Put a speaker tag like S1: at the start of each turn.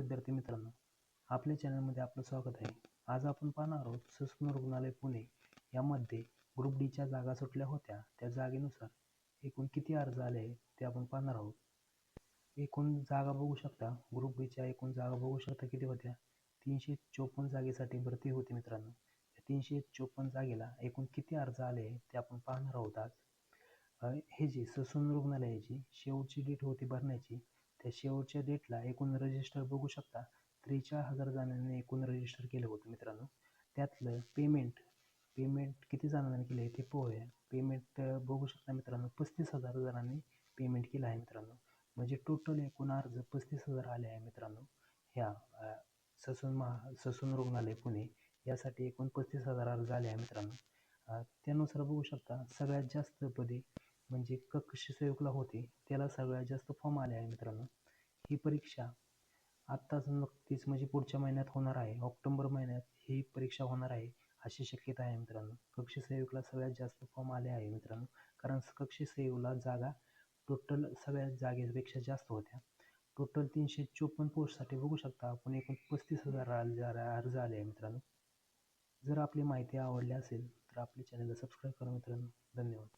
S1: विद्यार्थी मित्रांनो आपल्या चॅनलमध्ये आपलं स्वागत आहे. आज आपण पाहणार आहोत ससून रुग्णालय पुणे यामध्ये ग्रुप डीच्या जागा सुटल्या होत्या. त्या जागेनुसार एकूण किती अर्ज आले ते आपण पाहणार आहोत. एकूण जागा बघू शकता ग्रुप डीच्या एकूण जागा बघू शकता किती होत्या? तीनशे चोपन्न जागेसाठी भरती होती मित्रांनो. तीनशे चोपन्न जागेला एकूण किती अर्ज आले ते आपण पाहणार आहोत आज. हे जी ससून रुग्णालयाची शेवटची डेट होती भरण्याची त्या शेवटच्या डेटला एकूण रजिस्टर बघू शकता. त्रेचाळ हजार जणांनी एकूण रजिस्टर केलं होतं मित्रांनो. त्यातलं पेमेंट पेमेंट किती जणांनी केलं आहे ते पोहूया. पेमेंट बघू शकता मित्रांनो पस्तीस हजार जणांनी पेमेंट केलं आहे मित्रांनो. म्हणजे टोटल एकूण अर्ज पस्तीस हजार आले आहे मित्रांनो. ह्या ससून महा ससून रुग्णालय पुणे यासाठी एकूण पस्तीस हजार अर्ज आले आहे मित्रांनो. त्यानुसार बघू शकता सगळ्यात जास्त पदे म्हणजे कक्ष संयोगला होते त्याला सगळ्यात जास्त फॉर्म आले आहे मित्रांनो. ही परीक्षा आत्ताच नक्कीच म्हणजे पुढच्या महिन्यात होणार आहे. ऑक्टोबर महिन्यात ही परीक्षा होणार आहे अशी शक्यता आहे मित्रांनो. कक्ष संयोगला सगळ्यात जास्त फॉर्म आले आहे मित्रांनो. कारण कक्ष संयोगला जागा टोटल सगळ्या जागेपेक्षा जास्त होत्या. टोटल तीनशे चोपन्न पोस्टसाठी बघू शकता आपण एकूण पस्तीस हजार अर्ज आले आहे मित्रांनो. जर आपली माहिती आवडली असेल तर आपले चॅनलला सबस्क्राईब करा मित्रांनो. धन्यवाद.